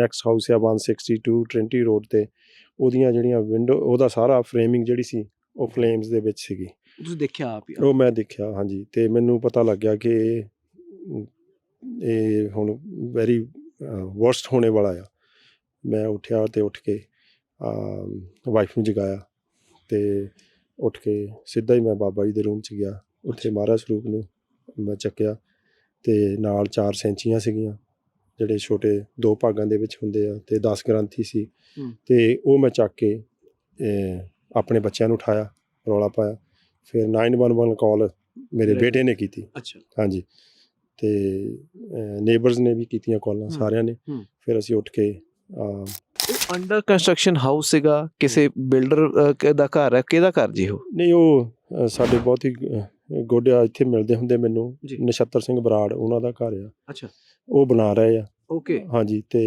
Next house ਆ 162 ਟ੍ਰਿੰਟੀ road ਤੇ ਉਹਦੀਆਂ ਜਿਹੜੀਆਂ ਵਿੰਡੋ ਉਹਦਾ ਸਾਰਾ ਫਰੇਮਿੰਗ ਜਿਹੜੀ ਸੀ ਉਹ ਫਲੇਮਸ ਦੇ ਵਿੱਚ ਸੀਗੀ। ਤੁਸੀਂ ਦੇਖਿਆ ਆਪ ਹੀ ਉਹ ਮੈਂ ਦੇਖਿਆ ਹਾਂਜੀ। ਤੇ ਮੈਨੂੰ ਪਤਾ ਲੱਗਿਆ ਕਿ ਇਹ- ਇਹ ਹੁਣ ਵੈਰੀ ਵਰਸਟ ਹੋਣੇ ਵਾਲਾ ਆ। ਮੈਂ ਉੱਠਿਆ ਤੇ ਉੱਠ ਕੇ ਵਾਈਫ ਨੂੰ ਜਗਾਇਆ ਤੇ ਉੱਠ ਕੇ ਸਿੱਧਾ ਹੀ ਮੈਂ ਬਾਬਾ ਜੀ ਦੇ ਰੂਮ 'ਚ ਗਿਆ। ਉੱਥੇ ਮਹਾਰਾਜ ਸਰੂਪ ਨੂੰ ਮੈਂ ਚੱਕਿਆ ਤੇ ਨਾਲ ਚਾਰ ਸੈਂਚੀਆਂ ਸੀਗੀਆਂ। ਜਿਹੜੇ ਛੋਟੇ ਦੋ ਭਾਗਾਂ ਦੇ ਵਿੱਚ ਹੁੰਦੇ ਆ ਤੇ 10 ਗ੍ਰੰਥੀ ਸੀ। ਤੇ ਉਹ ਮੈਂ ਚੱਕ ਕੇ ਆਪਣੇ ਬੱਚਿਆਂ ਨੂੰ ਉਠਾਇਆ ਰੌਲਾ ਪਾਇਆ। ਫਿਰ 911 ਕਾਲ ਮੇਰੇ। ਬੇਟੇ ਨੇ ਕੀਤੀ। ਅੱਛਾ। ਹਾਂਜੀ। ਤੇ ਨੇਬਰਸ ਨੇ ਵੀ ਕੀਤੀਆਂ ਕਾਲਾਂ ਸਾਰਿਆਂ ਨੇ। ਫਿਰ ਅਸੀਂ ਉੱਠ ਕੇ ਅੰਡਰ ਕੰਸਟਰਕਸ਼ਨ ਹਾਊਸ ਸੀਗਾ ਕਿਸੇ ਬਿਲਡਰ ਦਾ ਘਰ ਹੈ? ਕਿਹਦਾ ਘਰ ਜੀ ਉਹ? ਨਹੀਂ ਉਹ ਸਾਡੇ ਬਹੁਤ ਹੀ ਗੋਡਿਆ ਇੱਥੇ ਮਿਲਦੇ ਹੁੰਦੇ ਮੈਨੂੰ। ਨਛੱਤਰ ਸਿੰਘ ਬਰਾੜ ਉਹਨਾਂ ਦਾ ਘਰ ਆ। ਅੱਛਾ। ਉਹ ਬਣਾ ਰਹੇ ਆ। ਓਕੇ ਹਾਂਜੀ ਤੇ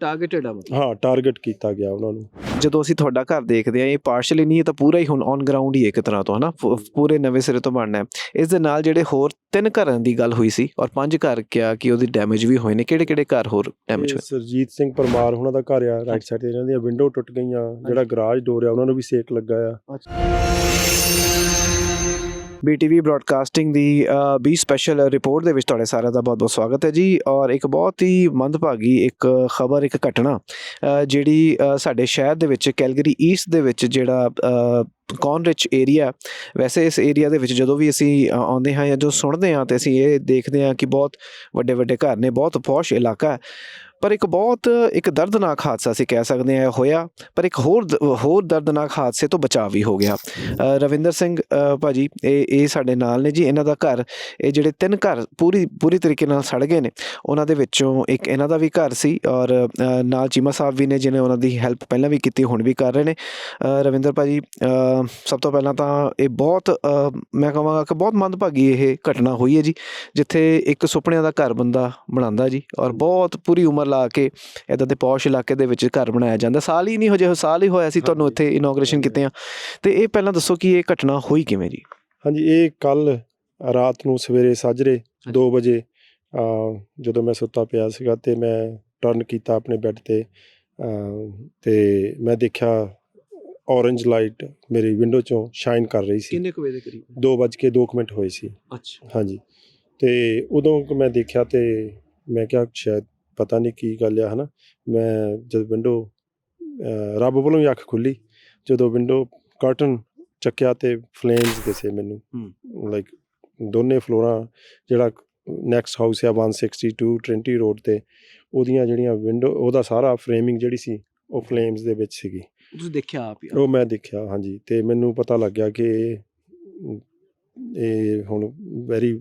ਟਾਰਗੇਟਡ ਆ ਮਤਲਬ। ਹਾਂ ਟਾਰਗੇਟ ਕੀਤਾ ਗਿਆ ਉਹਨਾਂ ਨੂੰ। ਜਦੋਂ ਅਸੀਂ ਤੁਹਾਡਾ ਘਰ ਦੇਖਦੇ ਆ ਇਹ ਪਾਰਸ਼ਲੀ ਨਹੀਂ ਇਹ ਤਾਂ ਪੂਰਾ ਹੀ ਹੁਣ ਔਨ ਗਰਾਊਂਡ ਹੀ ਹੈ ਇੱਕ ਤਰ੍ਹਾਂ ਤੋਂ ਹਨਾ? ਪੂਰੇ ਨਵੇਂ ਸਿਰੇ ਤੋਂ ਬਣਨਾ ਹੈ। ਇਸ ਦੇ ਨਾਲ ਜਿਹੜੇ ਹੋਰ ਤਿੰਨ ਘਰਾਂ ਦੀ ਗੱਲ ਹੋਈ ਸੀ ਔਰ ਪੰਜ ਘਰ ਕਿਹਾ ਕਿ ਉਹਦੀ ਡੈਮੇਜ ਵੀ ਹੋਏ ਨੇ ਕਿਹੜੇ ਕਿਹੜੇ ਘਰ ਹੋਰ ਡੈਮੇਜ ਹੋਏ? ਸਰਜੀਤ ਸਿੰਘ ਪਰਮਾਰ ਉਹਨਾਂ ਦਾ ਘਰ ਆ ਰਾਈਟ ਸਾਈਡ ਤੇ ਇਹਨਾਂ ਦੀਆਂ ਵਿੰਡੋ ਟੁੱਟ ਗਈਆਂ ਜਿਹੜਾ ਗਰਾਜ ਡੋਰ ਆ ਉਹਨਾਂ ਨੂੰ ਵੀ ਸੇਕ ਲੱਗਾ ਆ। ਬੀਟੀਵੀ ਬ੍ਰਾਡਕਾਸਟਿੰਗ ਦੀ ਬੀ ਸਪੈਸ਼ਲ ਰਿਪੋਰਟ ਦੇ ਵਿੱਚ ਤੁਹਾਡੇ ਸਾਰਿਆਂ ਦਾ ਬਹੁਤ ਬਹੁਤ ਸਵਾਗਤ ਹੈ ਜੀ। ਔਰ ਇੱਕ ਬਹੁਤ ਹੀ ਮੰਦਭਾਗੀ ਇੱਕ ਖਬਰ, ਇੱਕ ਘਟਨਾ ਜਿਹੜੀ ਸਾਡੇ ਸ਼ਹਿਰ ਦੇ ਵਿੱਚ, ਕੈਲਗਰੀ ਈਸਟ ਦੇ ਵਿੱਚ ਜਿਹੜਾ ਕੌਨਰਿਚ ਏਰੀਆ ਵੈਸੇ ਇਸ ਏਰੀਆ ਦੇ ਵਿੱਚ ਜਦੋਂ ਵੀ ਅਸੀਂ ਆਉਂਦੇ ਹਾਂ ਜਾਂ ਜੋ ਸੁਣਦੇ ਹਾਂ ਤੇ ਅਸੀਂ ਇਹ ਦੇਖਦੇ ਹਾਂ ਕਿ ਬਹੁਤ ਵੱਡੇ ਵੱਡੇ ਘਰ ਨੇ, ਬਹੁਤ ਪੌਸ਼ ਇਲਾਕਾ ਹੈ। ਪਰ ਇੱਕ ਬਹੁਤ ਇੱਕ ਦਰਦਨਾਕ ਹਾਦਸਾ ਅਸੀਂ ਕਹਿ ਸਕਦੇ ਹਾਂ ਇਹ ਹੋਇਆ ਪਰ ਇੱਕ ਹੋਰ ਦ- ਹੋਰ ਦਰਦਨਾਕ ਹਾਦਸੇ ਤੋਂ ਬਚਾਅ ਵੀ ਹੋ ਗਿਆ। ਰਵਿੰਦਰ ਸਿੰਘ ਅ, ਭਾਜੀ ਇਹ ਇਹ ਸਾਡੇ ਨਾਲ ਨੇ ਜੀ ਇਹਨਾਂ ਦਾ ਘਰ ਇਹ ਜਿਹੜੇ ਤਿੰਨ ਘਰ ਪੂਰੀ ਪੂਰੀ ਤਰੀਕੇ ਨਾਲ ਸੜ ਗਏ ਨੇ। ਉਹਨਾਂ ਦੇ ਵਿੱਚੋਂ ਇੱਕ ਇਹਨਾਂ ਦਾ ਵੀ ਘਰ ਸੀ ਔਰ ਨਾਲ ਚੀਮਾ ਸਾਹਿਬ ਵੀ ਨੇ ਜਿਨੇ ਉਹਨਾਂ ਦੀ ਹੈਲਪ ਪਹਿਲਾਂ ਵੀ ਕੀਤੀ ਹੁਣ ਵੀ ਕਰ ਰਹੇ ਨੇ। ਰਵਿੰਦਰ ਭਾਜੀ ਅ, ਸਭ ਤੋਂ ਪਹਿਲਾਂ ਤਾਂ ਇਹ ਬਹੁਤ ਮੈਂ ਕਹਾਂਗਾ ਕਿ ਬਹੁਤ ਮੰਦਭਾਗੀ ਇਹ ਘਟਨਾ ਹੋਈ ਹੈ ਜੀ ਜਿੱਥੇ ਇੱਕ ਸੁਪਨਿਆਂ ਦਾ ਘਰ ਬੰਦਾ ਬਣਾਉਂਦਾ ਜੀ ਔਰ ਬਹੁਤ ਪੂਰੀ ਉਮਰ ਲਾ ਕੇ ਇਦਾਂ ਦੇ ਪੌਸ਼ ਇਲਾਕੇ ਦੇ ਵਿੱਚ ਘਰ ਬਣਾਇਆ ਜਾਂਦਾ। ਸਾਲ ਹੀ ਨਹੀਂ ਹੋ ਜੇ ਸਾਲ ਹੀ ਹੋਇਆ ਸੀ ਤੁਹਾਨੂੰ। ਇੱਥੇ ਇਨੋਗ੍ਰੇਸ਼ਨ ਕੀਤੇ ਆ। ਤੇ ਇਹ ਪਹਿਲਾਂ ਦੱਸੋ ਕਿ ਇਹ ਘਟਨਾ ਹੋਈ ਕਿਵੇਂ ਜੀ? ਹਾਂਜੀ ਇਹ ਕੱਲ ਰਾਤ ਨੂੰ ਸਵੇਰੇ ਸਾਜਰੇ ਹਾਂਜੀ। 2 ਵਜੇ ਜਦੋਂ ਮੈਂ ਸੁੱਤਾ ਪਿਆ ਸੀਗਾ ਤੇ ਮੈਂ ਟਰਨ ਕੀਤਾ ਆਪਣੇ ਬੈੱਡ ਤੇ ਤੇ ਮੈਂ ਦੇਖਿਆ ਔਰੇਂਜ ਲਾਈਟ ਮੇਰੀ ਵਿੰਡੋ ਚੋਂ ਸ਼ਾਈਨ ਕਰ ਰਹੀ ਸੀ। ਕਿੰਨੇ ਕੁ ਵਜੇ ਦੇ ਕਰੀਬ? 2:02 ਮਿੰਟ ਹੋਏ ਸੀ। ਅੱਛਾ। ਹਾਂਜੀ। ਤੇ ਉਦੋਂ ਮੈਂ ਦੇਖਿਆ ਤੇ ਮੈਂ ਕਿਹਾ ਸ਼ਾਇਦ ਪਤਾ ਨਹੀਂ ਕੀ ਗੱਲ ਆ ਹਨਾ। ਮੈਂ ਜਦ ਵਿੰਡੋ ਰੱਬ ਵੱਲੋਂ ਹੀ ਅੱਖ ਖੁੱਲੀ ਜਦੋਂ ਵਿੰਡੋ ਕਰਟਨ ਚੱਕਿਆ ਤੇ ਫਲੇਮਸ ਦਿਸੇ ਮੈਨੂੰ। ਲਾਈਕ ਦੋਨੇ ਫਲੋਰਾਂ ਜਿਹੜਾ ਨੈਕਸਟ ਹਾਊਸ ਆ 162 ਟ੍ਰਿੰਟੀ ਰੋਡ ਤੇ ਉਹਦੀਆਂ ਜਿਹੜੀਆਂ ਵਿੰਡੋ ਉਹਦਾ ਸਾਰਾ ਫਰੇਮਿੰਗ ਜਿਹੜੀ ਸੀ ਉਹ ਫਲੇਮਸ ਦੇ ਵਿੱਚ ਸੀਗੀ। ਤੁਸੀਂ ਦੇਖਿਆ ਆਪ ਹੀ ਉਹ ਮੈਂ ਦੇਖਿਆ ਹਾਂਜੀ। ਤੇ ਮੈਨੂੰ ਪਤਾ ਲੱਗਿਆ ਕਿ ਇਹ- ਇਹ ਹੁਣ ਵੈਰੀ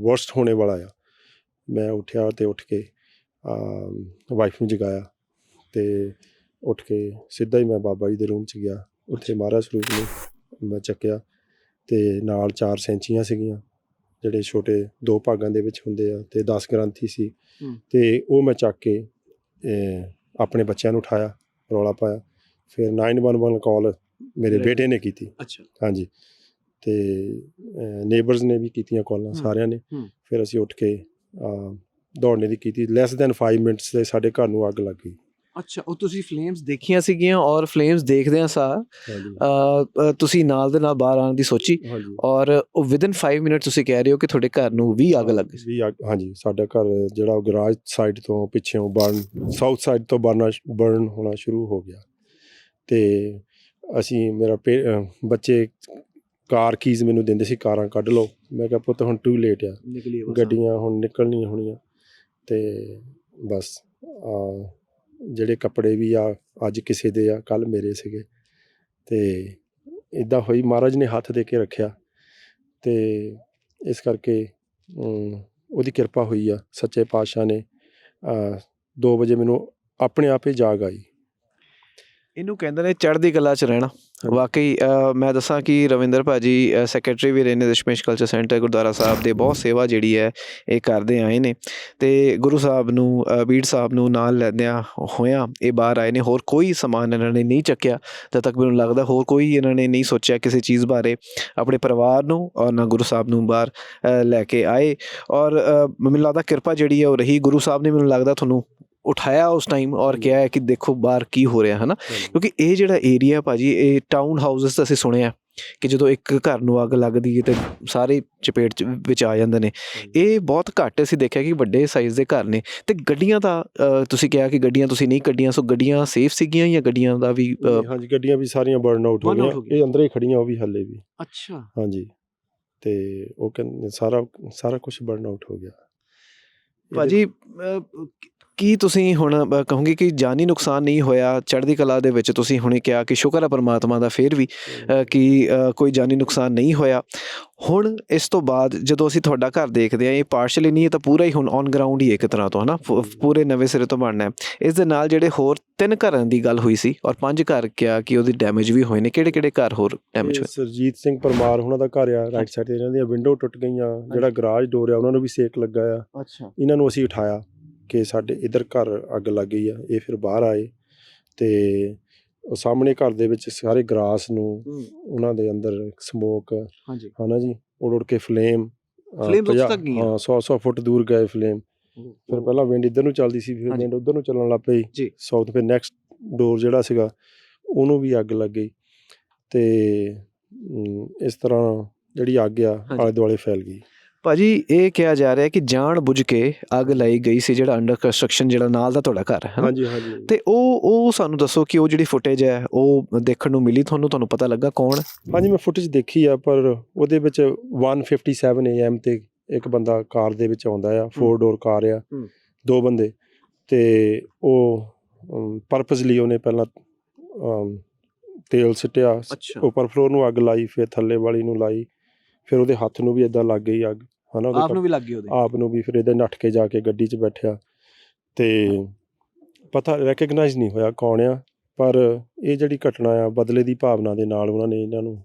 ਵਰਸਟ ਹੋਣੇ ਵਾਲਾ ਆ। ਮੈਂ ਉੱਠਿਆ ਤੇ ਉੱਠ ਕੇ ਵਾਈਫ ਨੂੰ ਜਗਾਇਆ ਤੇ ਉੱਠ ਕੇ ਸਿੱਧਾ ਹੀ ਮੈਂ ਬਾਬਾ ਜੀ ਦੇ ਰੂਮ 'ਚ ਗਿਆ। ਉੱਥੇ ਮਹਾਰਾਜ ਸਰੂਪ ਨੂੰ ਮੈਂ ਚੱਕਿਆ ਤੇ ਨਾਲ ਚਾਰ ਸੈਂਚੀਆਂ ਸੀਗੀਆਂ ਜਿਹੜੇ ਛੋਟੇ ਦੋ ਭਾਗਾਂ ਦੇ ਵਿੱਚ ਹੁੰਦੇ ਆ ਤੇ 10 ਗ੍ਰੰਥੀ ਸੀ। ਤੇ ਉਹ ਮੈਂ ਚੱਕ ਕੇ ਆਪਣੇ ਬੱਚਿਆਂ ਨੂੰ ਉਠਾਇਆ ਰੌਲਾ ਪਾਇਆ। ਫਿਰ 911 ਕਾਲ ਮੇਰੇ। ਬੇਟੇ ਨੇ ਕੀਤੀ। ਅੱਛਾ। ਹਾਂਜੀ। ਤੇ ਨੇਬਰਸ ਨੇ ਵੀ ਕੀਤੀਆਂ ਕਾਲਾਂ ਸਾਰਿਆਂ ਨੇ। ਫਿਰ ਅਸੀਂ ਉੱਠ ਕੇ ਦੌੜਨੇ ਦੀ ਕੀਤੀ ਲੈਸ ਦੈਨ 5 ਮਿੰਟਸ ਦੇ ਸਾਡੇ ਘਰ ਨੂੰ ਅੱਗ ਲੱਗ ਗਈ। ਅੱਛਾ ਉਹ ਤੁਸੀਂ ਫਲੇਮਸ ਦੇਖੀਆਂ ਸੀਗੀਆਂ ਔਰ ਫਲੇਮਸ ਦੇਖਦਿਆਂ ਅ, ਤੁਸੀਂ ਨਾਲ ਦੇ ਨਾਲ ਬਾਹਰ ਆਉਣ ਦੀ ਸੋਚੀ ਔਰ ਉਹ ਵਿਦਨ 5 ਮਿੰਟ ਤੁਸੀਂ ਕਹਿ ਰਹੇ ਹੋ ਕਿ ਤੁਹਾਡੇ ਘਰ ਨੂੰ ਵੀ ਅੱਗ ਲੱਗ ਗਈ। ਸੀ ਵੀ ਹਾਂਜੀ ਸਾਡਾ ਘਰ ਜਿਹੜਾ ਗਰਾਜ ਸਾਈਡ ਤੋਂ ਪਿੱਛੇੋਂ ਬਰਨ ਸਾਊਥ ਸਾਈਡ ਤੋਂ ਬਰਨਾ ਬਰਨ ਹੋਣਾ ਸ਼ੁਰੂ ਹੋ ਗਿਆ। ਤੇ ਅਸੀਂ ਮੇਰਾ ਬੱਚੇ ਕਾਰ ਕੀਜ਼ ਮੈਨੂੰ ਦਿੰਦੇ ਸੀ ਕਾਰਾਂ ਕੱਢ ਲਓ। ਮੈਂ ਕਿਹਾ ਪੁੱਤ ਹੁਣ ਟੂ ਲੇਟ ਆ। ਉਹ ਗੱਡੀਆਂ ਹੁਣ ਨਿਕਲਣੀਆਂ ਹੋਣੀਆਂ। ਤੇ ਬਸ, ਆ ਜਿਹੜੇ ਕੱਪੜੇ ਵੀ ਆ, ਅੱਜ ਕਿਸੇ ਦੇ ਆ ਕੱਲ ਮੇਰੇ ਸੀਗੇ। ਤੇ ਇਦਾਂ ਹੋਈ, ਮਹਾਰਾਜ ਨੇ ਹੱਥ ਦੇ ਕੇ ਰੱਖਿਆ। ਤੇ ਇਸ ਕਰਕੇ ਉਹਦੀ ਕਿਰਪਾ ਹੋਈ ਆ, ਸੱਚੇ ਪਾਤਸ਼ਾਹ ਨੇ 2 ਵਜੇ ਮੈਨੂੰ ਆਪਣੇ ਆਪ ਹੀ ਜਾਗ ਆਈ। ਇਹਨੂੰ ਕਹਿੰਦੇ ਨੇ ਚੜ੍ਹਦੀ ਕਲਾ 'ਚ ਰਹਿਣਾ। ਵਾਕਈ ਮੈਂ ਦੱਸਾਂ ਕਿ ਰਵਿੰਦਰ ਭਾਜੀ ਅ, ਸੈਕਟਰੀ ਵੀ ਰਹੇ ਨੇ ਦਸ਼ਮੇਸ਼ ਕਲਚਰ ਸੈਂਟਰ ਗੁਰਦੁਆਰਾ ਸਾਹਿਬ ਦੇ ਬਹੁਤ ਸੇਵਾ ਜਿਹੜੀ ਹੈ ਇਹ ਕਰਦੇ ਆਏ ਨੇ। ਤੇ ਗੁਰੂ ਸਾਹਿਬ ਨੂੰ ਬੀੜ ਸਾਹਿਬ ਨੂੰ ਨਾਲ ਲੈਂਦਿਆਂ ਹੋਇਆਂ ਇਹ ਬਾਹਰ ਆਏ ਨੇ। ਹੋਰ ਕੋਈ ਸਮਾਨ ਇਹਨਾਂ ਨੇ ਨਹੀਂ ਚੱਕਿਆ। ਜਦ ਤੱਕ ਮੈਨੂੰ ਲੱਗਦਾ ਹੋਰ ਕੋਈ ਇਹਨਾਂ ਨੇ ਨਹੀਂ ਸੋਚਿਆ ਕਿਸੇ ਚੀਜ਼ ਬਾਰੇ। ਆਪਣੇ ਪਰਿਵਾਰ ਨੂੰ ਔਰ ਨਾ ਗੁਰੂ ਸਾਹਿਬ ਨੂੰ ਬਾਹਰ ਲੈ ਕੇ ਆਏ। ਔਰ ਮੈਨੂੰ ਲੱਗਦਾ ਕਿਰਪਾ ਜਿਹੜੀ ਹੈ ਉਹ ਰਹੀ। ਗੁਰੂ ਸਾਹਿਬ ਨੇ ਮੈਨੂੰ ਲੱਗਦਾ ਤੁਹਾਨੂੰ ਉਠਾਇਆ ਉਸ ਟਾਈਮ ਔਰ ਕਿਹਾ ਕਿ ਦੇਖੋ ਬਾਹਰ ਕੀ ਹੋ ਰਿਹਾ ਹੈ ਨਾ ਕਿਉਂਕਿ ਇਹ ਜਿਹੜਾ ਏਰੀਆ ਭਾਜੀ ਇਹ ਟਾਊਨ ਹਾਊਸਸ ਤਾਂ ਅਸੀਂ ਸੁਣਿਆ ਕਿ ਜਦੋਂ ਇੱਕ ਘਰ ਨੂੰ ਅੱਗ ਲੱਗਦੀ ਹੈ ਤੇ ਸਾਰੇ ਚਪੇਟ ਚ ਵਿੱਚ ਆ ਜਾਂਦੇ ਨੇ। ਇਹ ਬਹੁਤ ਘੱਟ ਅਸੀਂ ਦੇਖਿਆ ਕਿ ਵੱਡੇ ਸਾਈਜ਼ ਦੇ ਘਰ ਨੇ। ਤੇ ਗੱਡੀਆਂ ਦਾ ਤੁਸੀਂ ਕਿਹਾ ਕਿ ਗੱਡੀਆਂ ਤੁਸੀਂ ਨਹੀਂ ਕੱਢੀਆਂ ਸੋ ਗੱਡੀਆਂ ਸੇਫ ਸੀਗੀਆਂ ਜਾਂ ਗੱਡੀਆਂ ਦਾ ਵੀ ਹਾਂਜੀ ਗੱਡੀਆਂ ਵੀ ਸਾਰੀਆਂ ਬਰਨ ਆਊਟ ਹੋ ਗਈਆਂ। ਇਹ ਅੰਦਰ ਹੀ ਖੜੀਆਂ ਉਹ ਵੀ ਹੱਲੇ ਵੀ। ਅੱਛਾ। ਹਾਂਜੀ। ਤੇ ਉਹ ਸਾਰਾ ਸਾਰਾ ਕੁਝ ਬਰਨ ਆਊਟ ਹੋ ਗਿਆ। ਭਾਜੀ ਕੀ ਤੁਸੀਂ ਹੁਣ ਕਹੋਗੇ ਕਿ ਜਾਨੀ ਨੁਕਸਾਨ ਨਹੀਂ ਹੋਇਆ ਚੜ੍ਹਦੀ ਕਲਾ ਦੇ ਵਿੱਚ ਤੁਸੀਂ ਹੁਣੇ ਕਿਹਾ ਕਿ ਸ਼ੁਕਰ ਹੈ ਪਰਮਾਤਮਾ ਦਾ ਫੇਰ ਵੀ ਕਿ ਕੋਈ ਜਾਨੀ ਨੁਕਸਾਨ ਨਹੀਂ ਹੋਇਆ। ਹੁਣ ਇਸ ਤੋਂ ਬਾਅਦ ਜਦੋਂ ਅਸੀਂ ਤੁਹਾਡਾ ਘਰ ਦੇਖਦੇ ਆ ਇਹ ਪਾਰਸ਼ਲੀ ਨਹੀਂ ਇਹ ਤਾਂ ਪੂਰਾ ਹੀ ਹੁਣ ਔਨ ਗਰਾਊਂਡ ਹੀ ਇੱਕ ਤਰ੍ਹਾਂ ਤੋਂ ਹਨਾ? ਪੂਰੇ ਨਵੇਂ ਸਿਰੇ ਤੋਂ ਬਣਨਾ ਹੈ। ਇਸ ਦੇ ਨਾਲ ਜਿਹੜੇ ਹੋਰ ਤਿੰਨ ਘਰਾਂ ਦੀ ਗੱਲ ਹੋਈ ਸੀ ਔਰ ਪੰਜ ਘਰ ਕਿਹਾ ਕਿ ਉਹਦੀ ਡੈਮੇਜ ਵੀ ਹੋਏ ਨੇ ਕਿਹੜੇ ਕਿਹੜੇ ਘਰ ਹੋਰ ਡੈਮੇਜ ਹੋਏ? ਸਰਜੀਤ ਸਿੰਘ ਪਰਮਾਰ ਉਹਨਾਂ ਦਾ ਘਰ ਆ ਰਾਈਟ ਸਾਈਡ ਤੇ ਇਹਨਾਂ ਦੀਆਂ ਵਿੰਡੋ ਟੁੱਟ ਗਈਆਂ ਜਿਹੜਾ ਗਰਾਜ ਡੋਰ ਆ ਉਹਨਾਂ ਨੂੰ ਵੀ ਸੇਕ ਲੱਗਾ ਆ। ਅੱਛਾ। ਇਹਨਾਂ ਨੂੰ ਅਸੀਂ ਉਠਾਇਆ। ਕਿ ਸਾਡੇ ਇਧਰ ਘਰ ਅੱਗ ਲੱਗ ਗਈ ਆ ਇਹ ਫਿਰ ਬਾਹਰ ਆਏ ਤੇ ਉਹ ਸਾਹਮਣੇ ਘਰ ਦੇ ਵਿੱਚ ਸਾਰੇ ਗਰਾਸ ਨੂੰ ਉਹਨਾਂ ਦੇ ਅੰਦਰ ਸਮੋਕ ਹਾਂਜੀ ਹਨਾ ਜੀ ਉੜ ਉੜ ਕੇ ਫਲੇਮ ਤੱਕ ਗਈਆਂ? ਹਾਂ 100 100 ਫੁੱਟ ਦੂਰ ਗਏ ਫਲੇਮ ਫਿਰ ਪਹਿਲਾਂ ਵਿੰਡ ਇੱਧਰ ਨੂੰ ਚੱਲਦੀ ਸੀ ਫਿਰ। ਵਿੰਡ ਉੱਧਰ ਨੂੰ ਚੱਲਣ ਲੱਗ ਪਈ। ਸਾਊਥ ਫਿਰ ਨੈਕਸਟ ਡੋਰ ਜਿਹੜਾ ਸੀਗਾ ਉਹਨੂੰ ਵੀ ਅੱਗ ਲੱਗ ਗਈ ਤੇ ਇਸ ਤਰ੍ਹਾਂ ਜਿਹੜੀ ਅੱਗ ਆ। ਆਲੇ ਦੁਆਲੇ ਫੈਲ ਗਈ ਭਾਜੀ ਇਹ ਕਿਹਾ ਜਾ ਰਿਹਾ ਕਿ ਜਾਣ ਬੁੱਝ ਕੇ ਅੱਗ ਲਾਈ ਗਈ ਸੀ ਜਿਹੜਾ ਅੰਡਰ ਕੰਸਟਰਕਸ਼ਨ ਜਿਹੜਾ ਨਾਲ ਦਾ ਤੁਹਾਡਾ ਘਰ ਹੈ? ਹਾਂਜੀ ਹਾਂਜੀ। ਤੇ ਉਹ ਉਹ ਸਾਨੂੰ ਦੱਸੋ ਕਿ ਉਹ ਜਿਹੜੀ ਫੁਟੇਜ ਹੈ ਉਹ ਦੇਖਣ ਨੂੰ ਮਿਲੀ ਤੁਹਾਨੂੰ? ਤੁਹਾਨੂੰ ਪਤਾ ਲੱਗਾ ਕੌਣ? ਹਾਂਜੀ ਮੈਂ ਫੁਟੇਜ ਦੇਖੀ ਆ ਪਰ ਉਹਦੇ ਵਿੱਚ 157 AM ਤੇ ਇੱਕ ਬੰਦਾ ਕਾਰ ਦੇ ਵਿੱਚ ਆਉਂਦਾ ਆ ਫੋਰ ਡੋਰ ਕਾਰ ਆ। ਦੋ ਬੰਦੇ। ਤੇ ਉਹ ਪਰਪਸਲੀ ਉਹਨੇ ਪਹਿਲਾਂ ਤੇਲ ਸਿੱਟਿਆ ਉੱਪਰ ਫਲੋਰ ਨੂੰ ਅੱਗ ਲਾਈ ਫਿਰ ਥੱਲੇ ਵਾਲੀ ਨੂੰ ਲਾਈ ਫਿਰ ਉਹਦੇ ਹੱਥ ਨੂੰ ਵੀ ਇਦਾਂ ਲੱਗ ਗਈ ਅੱਗ ਹਨਾ ਉਹਦੇ ਆਪ ਨੂੰ ਵੀ ਲੱਗ ਗਈ ਉਹਦੇ ਆਪ ਨੂੰ ਵੀ ਫਿਰ ਇਹਦੇ ਨੱਠ ਕੇ ਜਾ ਕੇ ਗੱਡੀ 'ਚ ਬੈਠਿਆ। ਤੇ ਪਤਾ ਰੈਕਗਨਾਈਜ਼ ਨਹੀਂ ਹੋਇਆ ਕੌਣ ਆ ਪਰ ਇਹ ਜਿਹੜੀ ਘਟਨਾ ਆ ਬਦਲੇ ਦੀ ਭਾਵਨਾ ਦੇ ਨਾਲ ਉਹਨਾਂ ਨੇ ਇਹਨਾਂ ਨੂੰ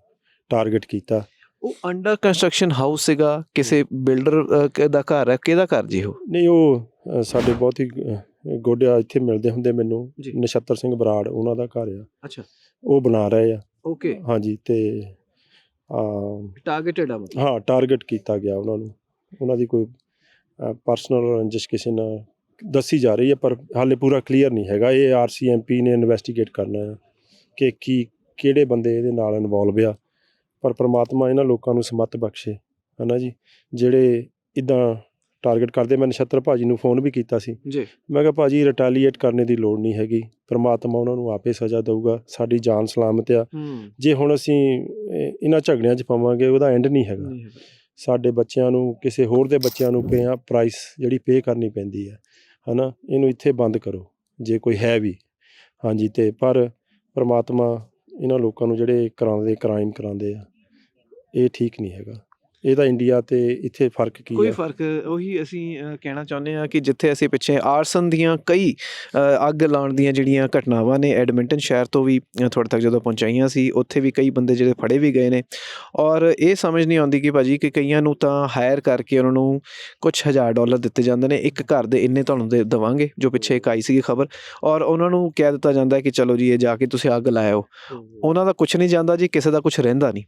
ਟਾਰਗੇਟ ਕੀਤਾ। ਉਹ ਅੰਡਰ ਕੰਸਟਰਕਸ਼ਨ ਹਾਊਸ ਸੀਗਾ ਕਿਸੇ ਬਿਲਡਰ ਦਾ ਘਰ ਹੈ ਕਿਹਦਾ ਘਰ ਜੀ ਉਹ? ਨਹੀਂ ਉਹ ਸਾਡੇ ਬਹੁਤ ਹੀ ਗੋਡਿਆ ਇੱਥੇ ਮਿਲਦੇ ਹੁੰਦੇ ਮੈਨੂੰ। ਨਛੱਤਰ ਸਿੰਘ ਬਰਾੜ ਉਹਨਾਂ ਦਾ ਘਰ ਆ। ਅੱਛਾ। ਉਹ ਬਣਾ ਰਹੇ ਆ। ਓਕੇ ਹਾਂਜੀ ਤੇ ਟਾਰਗੇਟਡ ਆ ਮਤਲਬ? ਹਾਂ ਟਾਰਗੇਟ ਕੀਤਾ ਗਿਆ ਉਹਨਾਂ ਨੂੰ। ਉਹਨਾਂ ਦੀ ਕੋਈ ਪਰਸਨਲ ਰੰਜਿਸ਼ ਕਿਸੇ ਨਾਲ ਦੱਸੀ ਜਾ ਰਹੀ ਹੈ ਪਰ ਹਾਲੇ ਪੂਰਾ ਕਲੀਅਰ ਨਹੀਂ ਹੈਗਾ। ਇਹ ਆਰਸੀਐਮਪੀ ਨੇ ਇਨਵੈਸਟੀਗੇਟ ਕਰਨਾ ਹੈ ਕਿ ਕੀ ਕਿਹੜੇ ਬੰਦੇ ਇਹਦੇ ਨਾਲ ਇਨਵੋਲਵ ਆ। ਪਰ ਪ੍ਰਮਾਤਮਾ ਇਹਨਾਂ ਲੋਕਾਂ ਨੂੰ ਸਮੱਤ ਬਖਸ਼ੇ ਹਨਾ ਜੀ? ਜਿਹੜੇ ਇਦਾਂ ਟਾਰਗੇਟ ਕਰਦੇ ਮੈਂ ਨਛੱਤਰ ਭਾਜੀ ਨੂੰ ਫੋਨ ਵੀ ਕੀਤਾ ਸੀ। ਜੀ। ਮੈਂ ਕਿਹਾ ਭਾਜੀ ਰਿਟੈਲੀਏਟ ਕਰਨੇ ਦੀ ਲੋੜ ਨਹੀਂ ਹੈਗੀ। ਪ੍ਰਮਾਤਮਾ ਉਹਨਾਂ ਨੂੰ ਆਪੇ ਸਜ਼ਾ ਦਊਗਾ। ਸਾਡੀ ਜਾਨ ਸਲਾਮਤ ਆ। ਜੇ ਹੁਣ ਅਸੀਂ ਇਹ- ਇਹਨਾਂ ਝਗੜਿਆਂ 'ਚ ਪਾਵਾਂਗੇ ਉਹਦਾ ਐਂਡ ਨਹੀਂ ਹੈਗਾ। ਸਾਡੇ ਬੱਚਿਆਂ ਨੂੰ ਕਿਸੇ ਹੋਰ ਦੇ ਬੱਚਿਆਂ ਨੂੰ ਪਿਆ ਪ੍ਰਾਈਸ ਜਿਹੜੀ ਪੇ ਕਰਨੀ ਪੈਂਦੀ ਹੈ ਹਨਾ? ਇਹਨੂੰ ਇੱਥੇ ਬੰਦ ਕਰੋ ਜੇ ਕੋਈ ਹੈ ਵੀ। ਹਾਂਜੀ ਤੇ ਪਰ ਪ੍ਰਮਾਤਮਾ ਇਹਨਾਂ ਲੋਕਾਂ ਨੂੰ ਜਿਹੜੇ ਕਰਾਉਂਦੇ ਕ੍ਰਾਈਮ ਕਰਾਉਂਦੇ ਆ ਇਹ ਠੀਕ ਨਹੀਂ ਹੈਗਾ। ਇਹਦਾ ਇੰਡੀਆ ਤੇ ਇੱਥੇ ਫ਼ਰਕ ਕੀ ਕੋਈ ਹੈ ਫ਼ਰਕ ਉਹੀ ਅਸੀਂ ਕਹਿਣਾ ਚਾਹੁੰਦੇ ਹਾਂ ਕਿ ਜਿੱਥੇ ਅਸੀਂ ਪਿੱਛੇ ਆਰਸਨ ਦੀਆਂ ਕਈ ਅੱਗ ਲਾਉਣ ਦੀਆਂ ਜਿਹੜੀਆਂ ਘਟਨਾਵਾਂ ਨੇ ਐਡਮਿੰਟਨ ਸ਼ਹਿਰ ਤੋਂ ਵੀ ਤੁਹਾਡੇ ਤੱਕ ਜਦੋਂ ਪਹੁੰਚਾਈਆਂ ਸੀ ਉੱਥੇ ਵੀ ਕਈ ਬੰਦੇ ਜਿਹੜੇ ਫੜੇ ਵੀ ਗਏ ਨੇ। ਔਰ ਇਹ ਸਮਝ ਨਹੀਂ ਆਉਂਦੀ ਕਿ ਭਾਜੀ ਕਿ ਕਈਆਂ ਨੂੰ ਤਾਂ ਹਾਇਰ ਕਰਕੇ ਉਹਨਾਂ ਨੂੰ ਕੁਝ ਹਜ਼ਾਰ ਡਾਲਰ ਦਿੱਤੇ ਜਾਂਦੇ ਨੇ ਇੱਕ ਘਰ ਦੇ ਇੰਨੇ ਤੁਹਾਨੂੰ ਦੇ ਦਵਾਂਗੇ ਜੋ ਪਿੱਛੇ ਇੱਕ ਆਈ ਸੀ ਖਬਰ। ਔਰ ਉਹਨਾਂ ਨੂੰ ਕਹਿ ਦਿੱਤਾ ਜਾਂਦਾ ਕਿ ਚਲੋ ਜੀ ਇਹ ਜਾ ਕੇ ਤੁਸੀਂ ਅੱਗ ਲਾਇਓ। ਉਹਨਾਂ ਦਾ ਕੁਝ ਨਹੀਂ ਜਾਂਦਾ ਜੀ ਕਿਸੇ ਦਾ ਕੁਝ ਰਹਿੰਦਾ ਨਹੀਂ।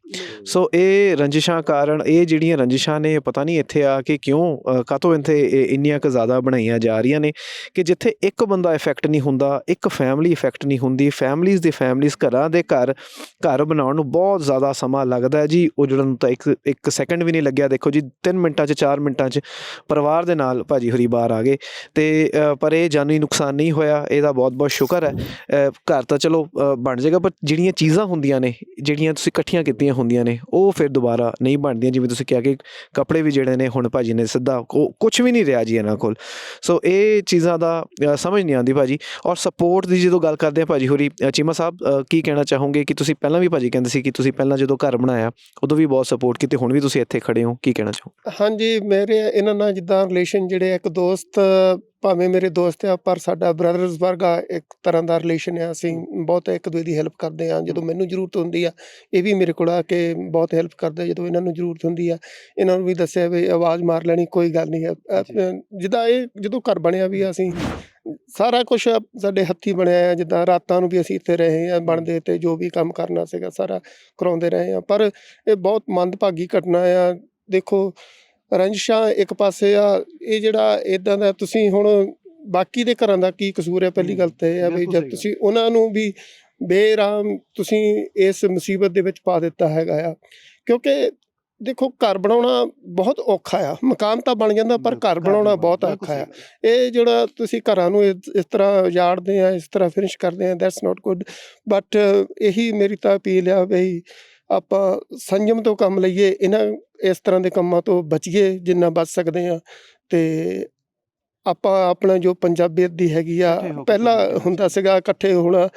ਸੋ ਇਹ ਰੰਜਿਸ਼ਾਂ ਕਾਰਨ ਇਹ ਜਿਹੜੀਆਂ ਰੰਜਿਸ਼ਾਂ ਨੇ ਪਤਾ ਨਹੀਂ ਇੱਥੇ ਆ ਕੇ ਕਿਉਂ ਅ, ਇੱਥੇ ਇੰਨੀਆਂ ਕੁ ਜ਼ਿਆਦਾ ਬਣਾਈਆਂ ਜਾ ਰਹੀਆਂ ਨੇ ਕਿ ਜਿੱਥੇ ਇੱਕ ਬੰਦਾ ਇਫੈਕਟ ਨਹੀਂ ਹੁੰਦਾ ਇੱਕ ਫੈਮਿਲੀ ਇਫੈਕਟ ਨਹੀਂ ਹੁੰਦੀ ਫੈਮਲੀਆਂ ਦੇ ਫੈਮਲੀਆਂ ਘਰਾਂ ਦੇ ਘਰ ਘਰ ਬਣਾਉਣ ਨੂੰ ਬਹੁਤ ਜ਼ਿਆਦਾ ਸਮਾਂ ਲੱਗਦਾ ਹੈ ਜੀ। ਉਜੜਨ ਨੂੰ ਤਾਂ ਇੱਕ ਇੱਕ ਸੈਕਿੰਡ ਵੀ ਨਹੀਂ ਲੱਗਿਆ। ਦੇਖੋ ਜੀ 3 ਮਿੰਟਾਂ 'ਚ 4 ਮਿੰਟਾਂ 'ਚ ਪਰਿਵਾਰ ਦੇ ਨਾਲ ਭਾਜੀ ਹਰੀ ਬਾਹਰ ਆ ਗਏ ਤੇ ਪਰ ਇਹ ਜਾਨੀ ਨੁਕਸਾਨ ਨਹੀਂ ਹੋਇਆ ਇਹਦਾ ਬਹੁਤ ਬਹੁਤ ਸ਼ੁਕਰ ਹੈ। ਘਰ ਤਾਂ ਚਲੋ ਬਣ ਜਾਏਗਾ ਪਰ ਜਿਹੜੀਆਂ ਚੀਜ਼ਾਂ ਹੁੰਦੀਆਂ ਨੇ ਜਿਹੜੀਆਂ ਤੁਸੀਂ ਇਕੱਠੀਆਂ ਕੀਤੀਆਂ ਹੁੰਦੀਆਂ ਨੇ ਉਹ ਫਿਰ ਦੁਬਾਰਾ ਨਹੀਂ ਬਣਦੀਆਂ ਜਿਵੇਂ ਤੁਸੀਂ ਕਿਹਾ ਕਿ ਕੱਪੜੇ ਵੀ ਜਿਹੜੇ ਨੇ ਹੁਣ ਭਾਜੀ ਨੇ ਸਿੱਧਾ ਕੁਝ ਵੀ ਨਹੀਂ ਰਿਹਾ ਜੀ ਇਹਨਾਂ ਕੋਲ। ਸੋ ਇਹ ਚੀਜ਼ਾਂ ਦਾ ਸਮਝ ਨਹੀਂ ਆਉਂਦੀ ਭਾਜੀ। ਔਰ ਸਪੋਰਟ ਦੀ ਜਦੋਂ ਗੱਲ ਕਰਦੇ ਆ ਭਾਜੀ ਹੋਰੀ ਅ, ਚੀਮਾ ਸਾਹਿਬ ਕੀ ਕਹਿਣਾ ਚਾਹੋਗੇ ਕਿ ਤੁਸੀਂ ਪਹਿਲਾਂ ਵੀ ਭਾਜੀ ਕਹਿੰਦੇ ਸੀ ਕਿ ਤੁਸੀਂ ਪਹਿਲਾਂ ਜਦੋਂ ਘਰ ਬਣਾਇਆ ਉਦੋਂ ਵੀ ਬਹੁਤ ਸਪੋਰਟ ਕੀਤੀ ਹੁਣ ਵੀ ਤੁਸੀਂ ਇੱਥੇ ਖੜੇ ਹੋ ਕੀ ਕਹਿਣਾ ਚਾਹੋ ਹਾਂਜੀ ਮੇਰੇ ਇਹਨਾਂ ਨਾਲ ਜਿੱਦਾਂ ਰਿਲੇਸ਼ਨ ਜਿਹੜੇ ਇੱਕ ਦੋਸਤ ਭਾਵੇਂ ਮੇਰੇ ਦੋਸਤ ਆ ਪਰ ਸਾਡਾ ਬ੍ਰਦਰਸ ਵਰਗਾ ਇੱਕ ਤਰ੍ਹਾਂ ਦਾ ਰਿਲੇਸ਼ਨ ਆ ਅਸੀਂ ਬਹੁਤ ਇੱਕ ਦੂਜੇ ਦੀ ਹੈਲਪ ਕਰਦੇ ਆ ਜਦੋਂ ਮੈਨੂੰ ਜ਼ਰੂਰਤ ਹੁੰਦੀ ਆ ਇਹ ਵੀ ਮੇਰੇ ਕੋਲ ਆ ਕੇ ਬਹੁਤ ਹੈਲਪ ਕਰਦੇ ਜਦੋਂ ਇਹਨਾਂ ਨੂੰ ਜ਼ਰੂਰਤ ਹੁੰਦੀ ਆ ਇਹਨਾਂ ਨੂੰ ਵੀ ਦੱਸਿਆ ਵੀ ਆਵਾਜ਼ ਮਾਰ ਲੈਣੀ ਕੋਈ ਗੱਲ ਨਹੀਂ ਅ- ਜਿੱਦਾਂ ਇਹ ਜਦੋਂ ਘਰ ਬਣਿਆ ਵੀ ਅਸੀਂ ਸਾਰਾ ਕੁਝ ਸਾਡੇ ਹੱਥੀ ਬਣਿਆ ਆ ਜਿੱਦਾਂ ਰਾਤਾਂ ਨੂੰ ਵੀ ਅਸੀਂ ਇੱਥੇ ਰਹੇ ਆ ਬਣਦੇ ਤੇ ਜੋ ਵੀ ਕੰਮ ਕਰਨਾ ਸੀਗਾ ਸਾਰਾ ਕਰਾਉਂਦੇ ਰਹੇ ਆ ਪਰ ਇਹ ਬਹੁਤ ਮੰਦਭਾਗੀ ਘਟਨਾ ਆ ਦੇਖੋ ਰੰਜਿਸ਼ਾਂ ਇੱਕ ਪਾਸੇ ਆ ਇਹ ਜਿਹੜਾ ਇਦਾਂ ਦਾ ਤੁਸੀਂ ਹੁਣ ਬਾਕੀ ਦੇ ਘਰਾਂ ਦਾ ਕੀ ਕਸੂਰ ਹੈ? ਪਹਿਲੀ ਗੱਲ ਤਾਂ ਆ ਵੀ ਜਦ ਤੁਸੀਂ ਉਹਨਾਂ ਨੂੰ ਵੀ ਬੇਰਾਮ ਤੁਸੀਂ ਇਸ ਮੁਸੀਬਤ ਦੇ ਵਿੱਚ ਪਾ ਦਿੱਤਾ ਹੈਗਾ ਆ। ਕਿਉਂਕਿ ਦੇਖੋ ਘਰ ਬਣਾਉਣਾ ਬਹੁਤ ਔਖਾ ਆ। ਮਕਾਨ ਤਾਂ ਬਣ ਜਾਂਦਾ ਪਰ ਘਰ ਬਣਾਉਣਾ ਬਹੁਤ ਔਖਾ ਆ। ਇਹ ਜਿਹੜਾ ਤੁਸੀਂ ਘਰਾਂ ਨੂੰ ਇਸ ਇਸ ਤਰ੍ਹਾਂ ਉਜਾੜਦੇ ਆ ਇਸ ਤਰ੍ਹਾਂ ਫਿਨਿਸ਼ ਕਰਦੇ ਆ ਦੈਟਸ ਨਾਟ ਗੁੱਡ ਬਟ ਇਹੀ ਮੇਰੀ ਤਾਂ ਅਪੀਲ ਆ ਬਈ ਆਪਾਂ ਸੰਜਮ ਤੋਂ ਕੰਮ ਲਈਏ ਇਹਨਾਂ ਇਸ ਤਰ੍ਹਾਂ ਦੇ ਕੰਮਾਂ ਤੋਂ ਬਚੀਏ ਜਿੰਨਾ ਬਚ ਸਕਦੇ ਆ ਤੇ ਆਪਾਂ ਆਪਣਾ ਜੋ ਪੰਜਾਬੀਅਤ ਦੀ ਹੈਗੀ ਆ ਪਹਿਲਾਂ ਹੁੰਦਾ ਸੀਗਾ ਇਕੱਠੇ ਹੋਣਾ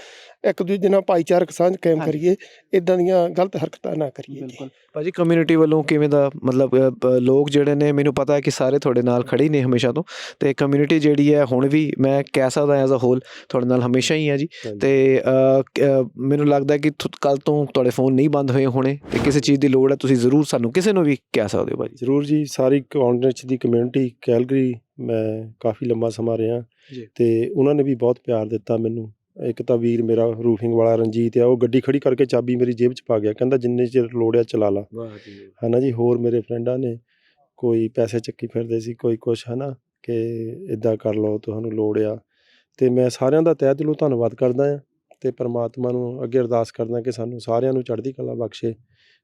ਇੱਕ ਦੂਜੇ ਨਾਲ ਭਾਈਚਾਰਕ ਸਾਂਝ ਕਾਇਮ। ਕਰੀਏ ਇਦਾਂ ਦੀਆਂ ਗਲਤ ਹਰਕਤਾਂ ਨਾ ਕਰੀਏ ਜੀ। ਬਿਲਕੁਲ। ਭਾਜੀ ਕਮਿਊਨਿਟੀ ਵੱਲੋਂ ਕਿਵੇਂ ਦਾ ਮਤਲਬ ਲੋਕ ਜਿਹੜੇ ਨੇ ਮੈਨੂੰ ਪਤਾ ਹੈ ਕਿ ਸਾਰੇ ਤੁਹਾਡੇ ਨਾਲ ਖੜੇ ਨੇ ਹਮੇਸ਼ਾ ਤੋਂ ਤੇ ਕਮਿਊਨਿਟੀ ਜਿਹੜੀ ਹੈ ਹੁਣ ਵੀ ਮੈਂ ਕਹਿ ਸਕਦਾ ਐਜ਼ ਅ ਹੋਲ ਤੁਹਾਡੇ ਨਾਲ ਹਮੇਸ਼ਾ ਹੀ ਹੈ ਜੀ। ਤੇ ਮੈਨੂੰ ਲੱਗਦਾ ਕਿ ਕੱਲ ਤੋਂ ਤੁਹਾਡੇ ਫੋਨ ਨਹੀਂ ਬੰਦ ਹੋਏ ਹੋਣੇ ਤੇ ਕਿਸੇ ਚੀਜ਼ ਦੀ ਲੋੜ ਹੈ ਤੁਸੀਂ ਜ਼ਰੂਰ ਸਾਨੂੰ ਕਿਸੇ ਨੂੰ ਵੀ ਕਹਿ ਸਕਦੇ ਹੋ ਭਾਜੀ। ਜ਼ਰੂਰ ਜੀ ਸਾਰੀ ਕਾਉਂਟਨੈਚ ਦੀ ਕਮਿਊਨਿਟੀ ਕੈਲਗਰੀ ਮੈਂ ਕਾਫੀ ਲੰਮਾ ਸਮਾਂ ਰਿਹਾ। ਤੇ ਉਹਨਾਂ ਨੇ ਵੀ ਬਹੁਤ ਪਿਆਰ ਦਿੱਤਾ ਮੈਨੂੰ। ਇੱਕ ਤਾਂ ਵੀਰ ਮੇਰਾ ਰੂਫਿੰਗ ਵਾਲਾ ਰਣਜੀਤ ਆ ਉਹ ਗੱਡੀ ਖੜੀ ਕਰਕੇ ਚਾਬੀ ਮੇਰੀ ਜੇਬ 'ਚ ਪਾ ਗਿਆ ਕਹਿੰਦਾ ਜਿੰਨੇ ਚਿਰ ਲੋੜਿਆ ਚਲਾ ਲਾ। ਵਾਹ ਜੀ ਹਨਾ ਜੀ ਹੋਰ ਮੇਰੇ ਫਰੈਂਡਾਂ ਨੇ ਕੋਈ ਪੈਸੇ ਚੱਕੀ ਫਿਰਦੇ ਸੀ ਕੋਈ ਕੁਛ ਹਨਾ ਕਿ ਇਦਾਂ ਕਰ ਲਓ ਤੁਹਾਨੂੰ ਲੋੜ ਆ। ਤੇ ਮੈਂ ਸਾਰਿਆਂ ਦਾ ਤਹਿ ਦਿਲੋਂ ਧੰਨਵਾਦ ਕਰਦਾ ਆ ਤੇ ਪ੍ਰਮਾਤਮਾ ਨੂੰ ਅੱਗੇ ਅਰਦਾਸ ਕਰਦਾ ਕਿ ਸਾਨੂੰ ਸਾਰਿਆਂ ਨੂੰ ਚੜ੍ਹਦੀ ਕਲਾ ਬਖਸ਼ੇ।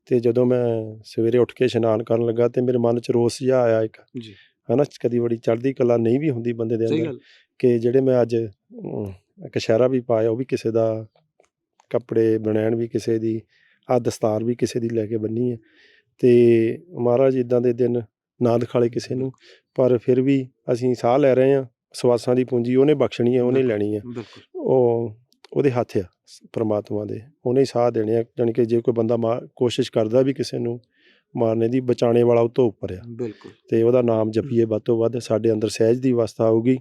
ਤੇ ਜਦੋਂ ਮੈਂ ਸਵੇਰੇ ਉੱਠ ਕੇ ਇਸ਼ਨਾਨ ਕਰਨ ਲੱਗਾ ਤੇ ਮੇਰੇ ਮਨ 'ਚ ਰੋਸ ਜਿਹਾ ਆਇਆ ਇੱਕ ਜੀ। ਹਨਾ ਕਦੀ ਬੜੀ ਚੜ੍ਹਦੀ ਕਲਾ ਨਹੀਂ ਵੀ ਹੁੰਦੀ ਬੰਦੇ ਦੇ ਅੰਦਰ ਕਿ ਜਿਹੜੇ ਮੈਂ ਅੱਜ ਅਮ, ਕਛਹਿਰਾ ਵੀ ਪਾਇਆ ਉਹ ਵੀ ਕਿਸੇ ਦਾ ਕੱਪੜੇ ਬਣਾਉਣ ਵੀ ਕਿਸੇ ਦੀ ਆ ਦਸਤਾਰ ਵੀ ਕਿਸੇ ਦੀ ਲੈ ਕੇ ਬੰਨੀ ਹੈ। ਤੇ ਮਹਾਰਾਜ ਇਦਾਂ ਦੇ ਦਿਨ ਨਾ ਦਿਖਾਲੇ ਕਿਸੇ ਨੂੰ ਪਰ ਫਿਰ ਵੀ ਅਸੀਂ ਸਾਹ ਲੈ ਰਹੇ ਹਾਂ ਸਵਾਸਾਂ ਦੀ ਪੂੰਜੀ ਉਹਨੇ ਬਖਸ਼ਣੀ ਹੈ ਉਹਨੇ। ਲੈਣੀ ਹੈ। ਉਹ ਉਹਦੇ ਹੱਥ ਆ ਪ੍ਰਮਾਤਮਾ ਦੇ ਉਹਨੇ ਸਾਹ ਦੇਣੇ ਆ ਜਾਣੀ ਕਿ ਜੇ ਕੋਈ ਬੰਦਾ ਕੋਸ਼ਿਸ਼ ਕਰਦਾ ਵੀ ਕਿਸੇ ਨੂੰ ਮਾਰਨੇ ਦੀ ਬਚਾਣੇ ਵਾਲਾ ਉਹ ਤੋਂ ਉੱਪਰ ਆ। ਬਿਲਕੁਲ। ਤੇ ਉਹਦਾ ਨਾਮ ਜਪੀਏ ਵੱਧ ਤੋਂ ਵੱਧ ਸਾਡੇ ਅੰਦਰ ਸਹਿਜ ਦੀ ਅਵਸਥਾ ਆਊਗੀ।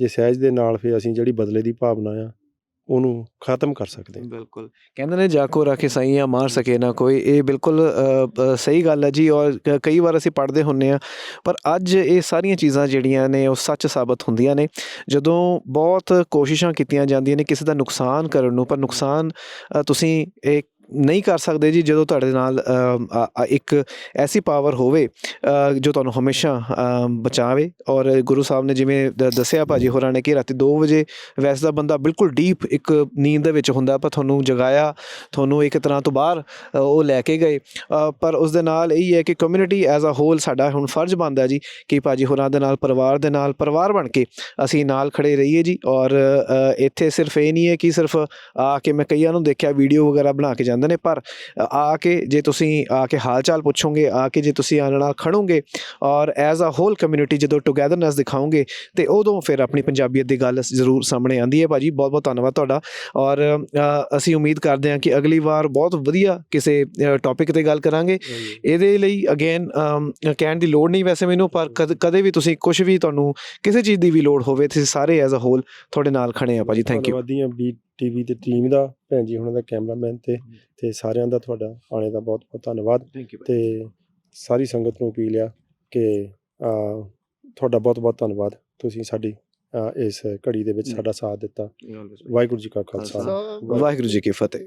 ਜੇ ਸਹਿਜ ਦੇ ਨਾਲ ਫਿਰ ਅਸੀਂ ਜਿਹੜੀ ਬਦਲੇ ਦੀ ਭਾਵਨਾ ਆ ਉਹਨੂੰ ਖਤਮ ਕਰ ਸਕਦੇ ਹਾਂ। ਬਿਲਕੁਲ। ਕਹਿੰਦੇ ਨੇ ਜਾਕੋ ਰਾਖੇ ਸਾਈਆਂ ਮਾਰ ਸਕੇ ਨਾ ਕੋਈ। ਇਹ ਬਿਲਕੁਲ ਸਹੀ ਗੱਲ ਹੈ ਜੀ ਔਰ ਕਈ ਵਾਰ ਅਸੀਂ ਪੜ੍ਹਦੇ ਹੁੰਨੇ ਆ ਪਰ ਅੱਜ ਇਹ ਸਾਰੀਆਂ ਚੀਜ਼ਾਂ ਜਿਹੜੀਆਂ ਨੇ ਉਹ ਸੱਚ ਸਾਬਤ ਹੁੰਦੀਆਂ ਨੇ। ਜਦੋਂ ਬਹੁਤ ਕੋਸ਼ਿਸ਼ਾਂ ਕੀਤੀਆਂ ਜਾਂਦੀਆਂ ਨੇ ਕਿਸੇ ਦਾ ਨੁਕਸਾਨ ਕਰਨ ਨੂੰ ਪਰ ਨੁਕਸਾਨ ਤੁਸੀਂ ਇਹ ਨਹੀਂ ਕਰ ਸਕਦੇ ਜੀ, ਜਦੋਂ ਤੁਹਾਡੇ ਨਾਲ ਇੱਕ ਐਸੀ ਪਾਵਰ ਹੋਵੇ ਜੋ ਤੁਹਾਨੂੰ ਹਮੇਸ਼ਾ ਬਚਾਵੇ। ਔਰ ਗੁਰੂ ਸਾਹਿਬ ਨੇ ਜਿਵੇਂ ਦ- ਦੱਸਿਆ ਭਾਜੀ ਹੋਰਾਂ ਨੇ ਕਿ ਰਾਤੀ 2 ਵਜੇ ਵੈਸੇ ਤਾਂ ਬੰਦਾ ਬਿਲਕੁਲ ਡੀਪ ਇੱਕ ਨੀਂਦ ਦੇ ਵਿੱਚ ਹੁੰਦਾ, ਪਰ ਤੁਹਾਨੂੰ ਜਗਾਇਆ, ਤੁਹਾਨੂੰ ਇੱਕ ਤਰ੍ਹਾਂ ਤੋਂ ਬਾਹਰ ਉਹ ਲੈ ਕੇ ਗਏ। ਪਰ ਉਸ ਦੇ ਨਾਲ ਇਹ ਹੈ ਕਿ ਕਮਿਊਨਿਟੀ ਐਜ਼ ਅ ਹੋਲ ਸਾਡਾ ਹੁਣ ਫਰਜ਼ ਬਣਦਾ ਜੀ ਕਿ ਭਾਜੀ ਹੋਰਾਂ ਦੇ ਨਾਲ, ਪਰਿਵਾਰ ਦੇ ਨਾਲ, ਪਰਿਵਾਰ ਬਣ ਕੇ ਅਸੀਂ ਨਾਲ ਖੜੇ ਰਹੀਏ ਜੀ। ਔਰ ਇੱਥੇ ਸਿਰਫ ਇਹ ਨਹੀਂ ਹੈ ਕਿ ਸਿਰਫ ਆ ਕੇ ਮੈਂ ਕਈਆਂ ਨੂੰ ਦੇਖਿਆ ਵੀਡੀਓ ਵਗੈਰਾ ਬਣਾ ਕੇ ਜਾਂਦੇ ਨੇ। ਪਰ ਆ ਕੇ ਜੇ ਤੁਸੀਂ ਆ ਕੇ ਹਾਲ ਚਾਲ ਪੁੱਛੋਗੇ ਆ ਕੇ ਜੇ ਤੁਸੀਂ ਨਾਲ ਖੜੋਗੇ ਔਰ ਐਜ਼ ਅ ਹੋਲ ਕਮਿਊਨਿਟੀ ਜਦੋਂ ਟੁਗੇਦਰਨੈਸ ਦਿਖਾਓਗੇ ਤੇ ਉਦੋਂ ਫਿਰ ਆਪਣੀ ਪੰਜਾਬੀਅਤ ਦੀ ਗੱਲ ਜ਼ਰੂਰ ਸਾਹਮਣੇ ਆਂਦੀ ਹੈ ਭਾਜੀ। ਬਹੁਤ ਬਹੁਤ ਧੰਨਵਾਦ ਤੁਹਾਡਾ। ਔਰ ਅਸੀਂ ਉਮੀਦ ਕਰਦੇ ਹਾਂ ਕਿ ਅਗਲੀ ਵਾਰ ਬਹੁਤ ਵਧੀਆ ਕਿਸੇ ਟੌਪਿਕ ਤੇ ਗੱਲ ਕਰਾਂਗੇ। ਇਹਦੇ ਲਈ ਅਗੇਨ ਕਹਿਣ ਦੀ ਲੋੜ ਨਹੀਂ ਵੈਸੇ ਮੈਨੂੰ ਪਰ ਕਦ- ਵੀ ਤੁਸੀਂ ਕੁਝ ਵੀ ਤੁਹਾਨੂੰ ਕਿਸੇ ਚੀਜ਼ ਦੀ ਵੀ ਲੋੜ ਹੋਵੇ ਤੁਸੀਂ ਸਾਰੇ ਐਜ਼ ਅ ਹੋਲ ਤੁਹਾਡੇ ਨਾਲ ਖੜੇ ਆ ਭਾਜੀ। ਥੈਂਕ ਯੂ ਬੀ ਟੀਵੀ ਤੇ ਟੀਮ ਦਾ ਭੈਣ ਜੀ ਉਹਨਾਂ ਦਾ ਕੈਮਰਾਮੈਨ ਤੇ ਤੇ ਸਾਰਿਆਂ ਦਾ ਤੁਹਾਡਾ ਆਣੇ ਦਾ ਬਹੁਤ ਬਹੁਤ ਧੰਨਵਾਦ। ਤੇ ਸਾਰੀ ਸੰਗਤ ਨੂੰ ਅਪੀਲ ਆ ਕਿ ਤੁਹਾਡਾ ਬਹੁਤ ਬਹੁਤ ਧੰਨਵਾਦ। ਤੁਸੀਂ ਸਾਡੀ ਇਸ ਘੜੀ ਦੇ ਵਿੱਚ। ਸਾਡਾ ਸਾਥ ਦਿੱਤਾ। ਵਾਹਿਗੁਰੂ ਜੀ ਕਾ ਖਾਲਸਾ। ਵਾਹਿਗੁਰੂ ਜੀ ਕੀ ਫਤਿਹ।